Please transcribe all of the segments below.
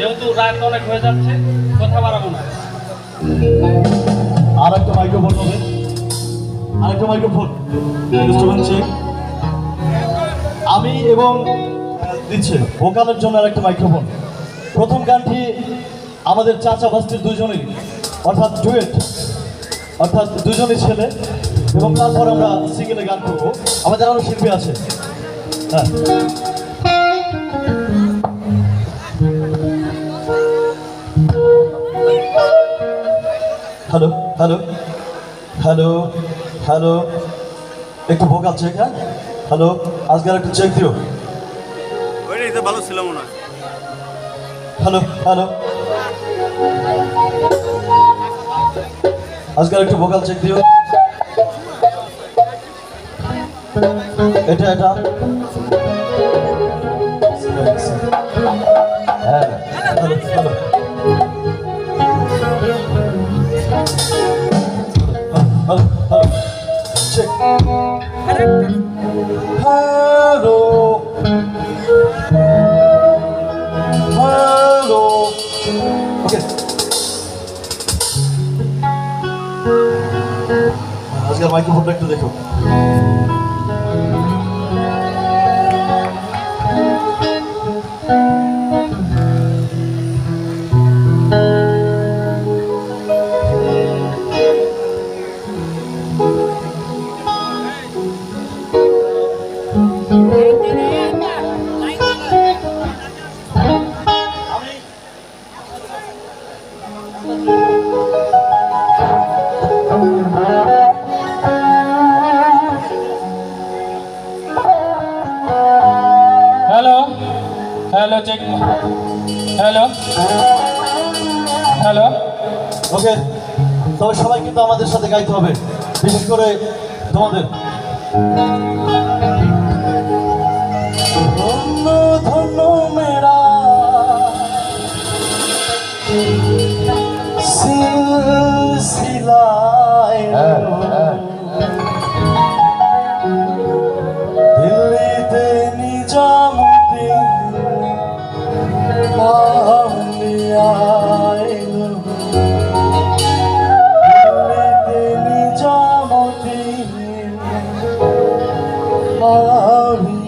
যেহেতু রাত অনেক হয়ে যাচ্ছে, কথা বাড়াবো না। আর একটা মাইক্রোফোন হবে। আর একটা মাইক্রোফোন আমি এবং দিচ্ছে, ভোকালের জন্য আর একটা মাইক্রোফোন। প্রথম গানটি আমাদের চাচা ভাস্তির দুজনেই অর্থাৎ ডুয়েট। অর্থাৎ দুজনই ছেলে। এবং তারপর আমরা সিঙ্গেলে গান করব। আমাদের আরও শিল্পী আছে। হ্যাঁ। হ্যালো হ্যালো হ্যালো হ্যালো একটু ভোকাল চেক হ্যাঁ হ্যালো আজকের একটু চেক দিও। ভালো ছিল মনে হয়। হ্যালো হ্যালো আজকাল একটু ভোকাল চেক দিও। এটা এটা। মাইক্রোফোনটা একটু দেখো। তবে সবাই কিন্তু আমাদের সাথে গাইতে হবে। বিশেষ করে তোমাদের। 啊。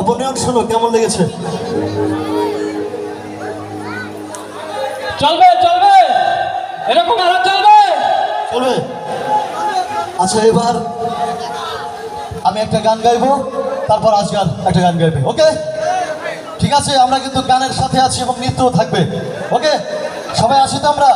অপনয়ন শুনো কেমন লেগেছে? চলবে চলবে। এরকম আরও চলবে। চলবে? আচ্ছা এবার আমি একটা গান গাইবো তারপর আজকাল একটা গান গাইবে ওকে? ঠিক আছে আমরা কিন্তু গানের সাথে আছি এবং নৃত্য থাকবে ওকে? সবাই আছি তো আমরা?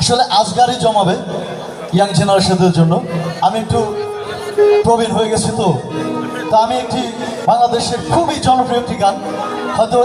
আসলে আজগারই জমাবে ইয়াং জেনারেশনদের জন্য। আমি একটু প্রবীণ হয়ে গেছে তো। তা আমি একটি বাংলাদেশের খুবই জনপ্রিয় একটি গান। হয়তো